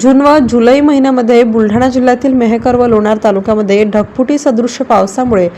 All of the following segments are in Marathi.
जून व जुलै महिन्यामध्ये बुलढाणा जिल्ह्यातील मेहकर व लोणार तालुक्यामध्ये ढगफुटी सदृश्य पावसामुळे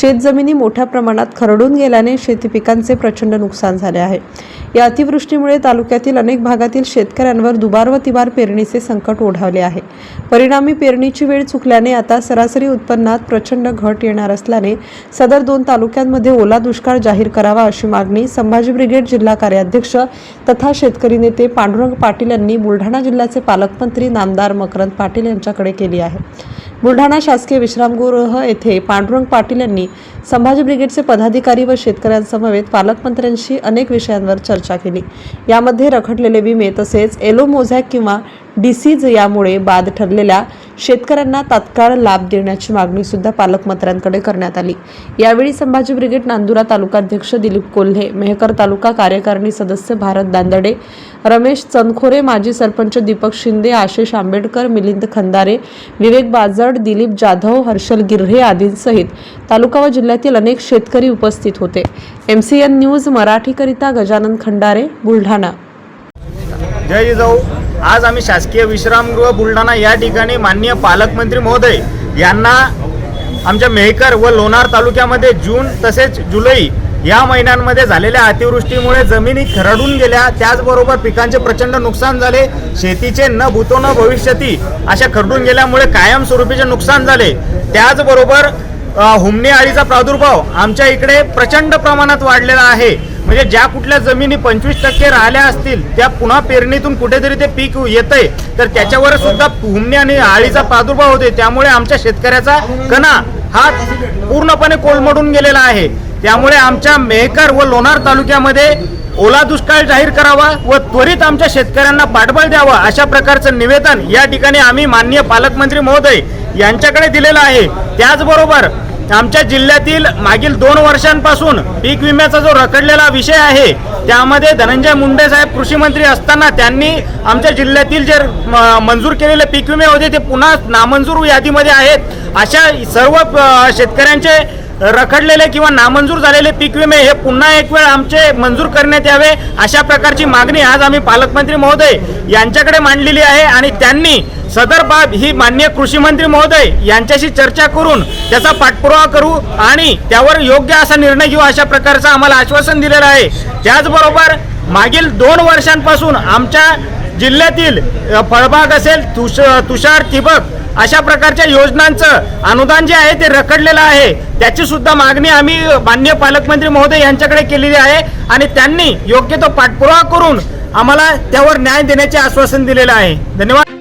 शेतजमिनी मोठ्या प्रमाणात खरडून गेल्याने शेती पिकांचे प्रचंड नुकसान झाले आहे. या अतिवृष्टीमुळे तालुक्यातील अनेक भागातील शेतकऱ्यांवर दुबार व तिबार पेरणीचे संकट ओढावले आहे. परिणामी पेरणीची वेळ चुकल्याने आता सरासरी उत्पन्नात प्रचंड घट येणार असल्याने सदर दोन तालुक्यांमध्ये ओला दुष्काळ जाहीर करावा अशी मागणी संभाजी ब्रिगेड जिल्हा कार्याध्यक्ष तथा शेतकरी नेते पांडुरंग पाटील यांनी बुलढाणा जिल्ह्याचे पालकमंत्री नामदार मकरंद पाटील यांच्याकडे केली आहे. बुलढाणा शासकीय विश्रामगृह येथे पांडुरंग पाटील यांनी संभाजी ब्रिगेडचे पदाधिकारी व शेतकऱ्यांसमवेत पालकमंत्र्यांशी अनेक विषयांवर चर्चा केली. यामध्ये रखडलेले विमे तसेच एलो मोझॅक किंवा डिसीज यामुळे बाद ठरलेल्या शेतकऱ्यांना तात्काळ लाभ देण्याची मागणी सुद्धा पालकमंत्र्यांकडे करण्यात आली. यावेळी संभाजी ब्रिगेड नांदुरा तालुकाध्यक्ष दिलीप कोल्हे मेहकर तालुका कार्यकारिणी सदस्य भारत दांदडे रमेश चंदखोरे माजी सरपंच दीपक शिंदे आशिष आंबेडकर मिलिंद खंदारे विवेक बाजड दिलीप जाधव हर्षल गिर्हे आदींसहित तालुका व जिल्ह्यातील अनेक शेतकरी उपस्थित होते. एम सी एन न्यूज मराठीकरिता गजानन खंडारे बुलढाणा. जय जाऊ आज आम्ही शासकीय विश्रामगृह बुलढाणा या ठिकाणी माननीय पालकमंत्री महोदय यांना आमच्या मेहकर व लोणार तालुक्यामध्ये जून तसेच जुलै या महिन्यांमध्ये झालेल्या अतिवृष्टीमुळे जमिनी खरडून गेल्या. त्याचबरोबर पिकांचे प्रचंड नुकसान झाले. शेतीचे न भूतो न भविष्यती अशा खरडून गेल्यामुळे कायमस्वरूपीचे नुकसान झाले. त्याचबरोबर अ, हुमणी अळीचा प्रादुर्भाव आमच्या इकडे प्रचंड प्रमाणात वाढलेला आहे. म्हणजे ज्या कुठल्या जमिनी पंचवीस टक्के राहिल्या असतील त्या पुन्हा पेरणीतून कुठेतरी ते पीक येतंय. तर त्याच्यावर सुद्धा हुमणी आणि आळीचा प्रादुर्भाव होते त्यामुळे आमच्या शेतकऱ्याचा कणा हा पूर्णपणे कोलमडून गेलेला आहे. त्यामुळे आमच्या मेहकर व लोणार तालुक्यामध्ये ओला दुष्काळ जाहीर करावा व त्वरित आमच्या शेतकऱ्यांना पाठबळ द्यावा अशा प्रकारचं निवेदन या ठिकाणी आम्ही माननीय पालकमंत्री महोदय यांच्याकडे दिलेलं आहे. त्याचबरोबर आमच्या जिल्ह्यातील मागील दोन वर्षांपासून पीक विम्याचा जो रखडलेला विषय आहे त्यामध्ये धनंजय मुंडे साहेब कृषी मंत्री असताना त्यांनी आमच्या जिल्ह्यातील जे मंजूर केलेले पीक विमे होते ते पुन्हा नामंजूर यादीमध्ये आहेत. अशा सर्व शेतकऱ्यांचे रखडलेले किंवा नामंजूर झालेले पीक विमे हे पुन्हा एक वेळ आमचे मंजूर करण्यात यावे अशा प्रकारची मागणी आज आम्ही पालकमंत्री महोदय यांच्याकडे मांडलेली आहे आणि त्यांनी सदर बाब ही माननीय कृषी मंत्री महोदय यांच्याशी चर्चा करून त्याचा पाठपुरावा करू आणि त्यावर योग्य असा निर्णय घेऊ अशा प्रकारचं आम्हाला आश्वासन दिलेलं आहे. त्याचबरोबर मागील दोन वर्षांपासून आमच्या जिल्ह्यातील फळबाग असेल तुष तुषार ठिबक अशा प्रकारच्या योजनांचं अनुदान जे आहे ते रखडलेलं आहे. त्याची सुद्धा मागणी आम्ही माननीय पालकमंत्री महोदय यांच्याकडे केलेली आहे आणि त्यांनी योग्य तो पाठपुरावा करून आम्हाला त्यावर न्याय देण्याचे आश्वासन दिलेलं आहे. धन्यवाद.